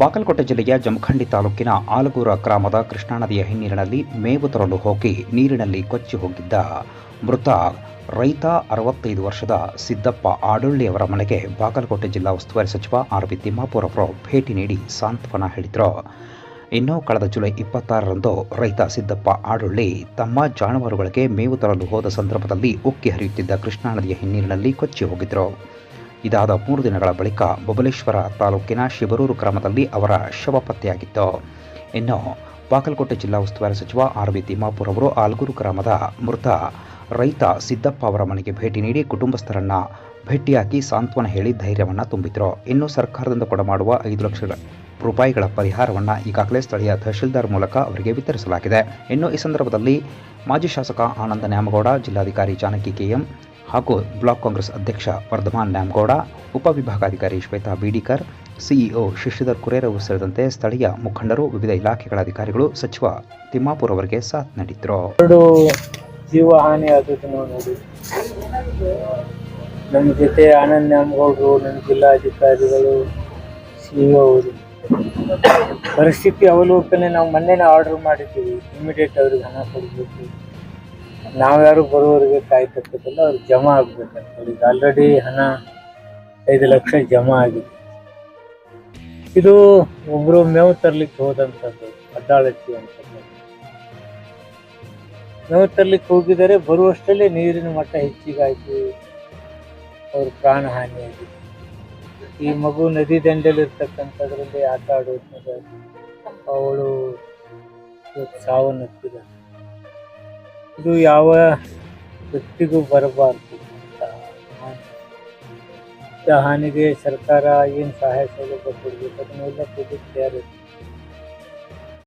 ಬಾಗಲಕೋಟೆ ಜಿಲ್ಲೆಯ ಜಮಖಂಡಿ ತಾಲೂಕಿನ ಆಲಗೂರ ಗ್ರಾಮದ ಕೃಷ್ಣಾ ನದಿಯ ಹಿನ್ನೀರಿನಲ್ಲಿ ಮೇವು ತರಲು ಹೋಗಿ ನೀರಿನಲ್ಲಿ ಕೊಚ್ಚಿ ಹೋಗಿದ್ದ ಮೃತ ರೈತ ಅರವತ್ತೈದು ವರ್ಷದ ಸಿದ್ದಪ್ಪ ಆಡೊಳ್ಳಿ ಅವರ ಮನೆಗೆ ಬಾಗಲಕೋಟೆ ಜಿಲ್ಲಾ ಉಸ್ತುವಾರಿ ಸಚಿವ ಆರ್ ಬಿ ತಿಮ್ಮಾಪುರ್ ಅವರು ಭೇಟಿ ನೀಡಿ ಸಾಂತ್ವನ ಹೇಳಿದರು. ಇನ್ನು ಕಳೆದ ಜುಲೈ ಇಪ್ಪತ್ತಾರರಂದು ರೈತ ಸಿದ್ದಪ್ಪ ಆಡೊಳ್ಳಿ ತಮ್ಮ ಜಾನುವಾರುಗಳಿಗೆ ಮೇವು ತರಲು ಹೋದ ಸಂದರ್ಭದಲ್ಲಿ ಉಕ್ಕಿ ಹರಿಯುತ್ತಿದ್ದ ಕೃಷ್ಣಾ ನದಿಯ ಹಿನ್ನೀರಿನಲ್ಲಿ ಕೊಚ್ಚಿ ಹೋಗಿದ್ದರು. ಇದಾದ ಮೂರು ದಿನಗಳ ಬಳಿಕ ಬಬಲೇಶ್ವರ ತಾಲೂಕಿನ ಶಿಬರೂರು ಗ್ರಾಮದಲ್ಲಿ ಅವರ ಶವ ಪತ್ತೆಯಾಗಿತ್ತು. ಇನ್ನು ಬಾಗಲಕೋಟೆ ಜಿಲ್ಲಾ ಉಸ್ತುವಾರಿ ಸಚಿವ ಆರ್ ವಿ ತಿಮ್ಮಾಪುರ್ ಅವರು ಆಲ್ಗೂರು ಗ್ರಾಮದ ಮೃತ ರೈತ ಸಿದ್ದಪ್ಪ ಅವರ ಮನೆಗೆ ಭೇಟಿ ನೀಡಿ ಕುಟುಂಬಸ್ಥರನ್ನ ಭೇಟಿಯಾಗಿ ಸಾಂತ್ವನ ಹೇಳಿ ಧೈರ್ಯವನ್ನು ತುಂಬಿದ್ರು. ಇನ್ನು ಸರ್ಕಾರದಿಂದ ಕೊಡಮಾಡುವ ಐದು ಲಕ್ಷ ರೂಪಾಯಿಗಳ ಪರಿಹಾರವನ್ನು ಈಗಾಗಲೇ ಸ್ಥಳೀಯ ತಹಶೀಲ್ದಾರ್ ಮೂಲಕ ಅವರಿಗೆ ವಿತರಿಸಲಾಗಿದೆ. ಇನ್ನು ಈ ಸಂದರ್ಭದಲ್ಲಿ ಮಾಜಿ ಶಾಸಕ ಆನಂದ ನ್ಯಾಮಗೌಡ, ಜಿಲ್ಲಾಧಿಕಾರಿ ಜಾನಕಿ ಕೆಎಂ ಹಾಗೂ ಬ್ಲಾಕ್ ಕಾಂಗ್ರೆಸ್ ಅಧ್ಯಕ್ಷ ವರ್ಧಮಾನ್ ನ್ಯಾಮಗೌಡ ಉಪವಿಭಾಗಾಧಿಕಾರಿ ಶ್ವೇತಾ ಬೀಡಿಕರ್, ಸಿಇಒ ಶಶಿಧರ್ ಕುರೇರವು ಸೇರಿದಂತೆ ಸ್ಥಳೀಯ ಮುಖಂಡರು, ವಿವಿಧ ಇಲಾಖೆಗಳ ಅಧಿಕಾರಿಗಳು, ಸಚಿವ ತಿಮ್ಮಾಪುರ್ ಅವರಿಗೆ ಸಾಥ್ ನೀಡಿದ್ರು. ಎರಡು ಜೀವ ಹಾನಿ ಆದದ್ದು ನಾವು ನೋಡಿ ನಮ್ಮ ಜೊತೆ ಆನಂದ್ ನ್ಯಾಮಗೌಡರು ನಮ್ಮ ಜಿಲ್ಲಾಧಿಕಾರಿಗಳು ಸಿ ಅವರು. ಪರಿಸ್ಥಿತಿ ಅವಲೋಕನೆ ನಾವು ಮೊನ್ನೆನೇ ಆರ್ಡರ್ ಮಾಡಿದ್ದೀವಿ. ಇಮಿಡಿಯೇಟ್ ಅವ್ರಿಗೆ ಹಣ ಕೊಡಬೇಕು. ನಾವ್ಯಾರು ಬರುವವರಿಗೆ ಕಾಯ್ತಕ್ಕಂಥದ್ದು ಅವ್ರು ಜಮಾ ಆಗ್ಬೇಕಂತ ಈಗ ಆಲ್ರೆಡಿ ಹಣ ಐದು ಲಕ್ಷ ಜಮಾ ಆಗಿದೆ. ಇದು ಒಬ್ರು ಮೇವು ತರ್ಲಿಕ್ಕೆ ಹೋದಂಥದ್ದು ಅಡ್ಡಾಳತ್ತಿ ಅಂತ ಮೇವು ತರ್ಲಿಕ್ಕೆ ಹೋಗಿದರೆ ಬರುವಷ್ಟರಲ್ಲಿ ನೀರಿನ ಮಟ್ಟ ಹೆಚ್ಚಿಗಾಯ್ತು. ಅವ್ರ ಪ್ರಾಣ ಹಾನಿಯಾಗಿದೆ. ಈ ಮಗು ನದಿ ದಂಡೆಯಲ್ಲಿರ್ತಕ್ಕಂಥದ್ರಲ್ಲಿ ಆಟ ಆಡೋದ್ರಿಂದ ಅವಳು ಸಾವನ್ನಪ್ಪಿದ್ದಾರೆ ಸಾವನ್ನಪ್ಪಿದ ಇದು ಯಾವ ವ್ಯಕ್ತಿಗೂ ಬರಬಾರ್ದು ಅಂತ ಹಾನಿ. ಇಂಥ ಹಾನಿಗೆ ಸರ್ಕಾರ ಏನು ಸಹಾಯ ಸೌಲಭ್ಯ ಕೊಡಬೇಕು ಅದನ್ನೆಲ್ಲ ಕೊಡಲಿಕ್ಕೆ ತಯಾರಿದೆ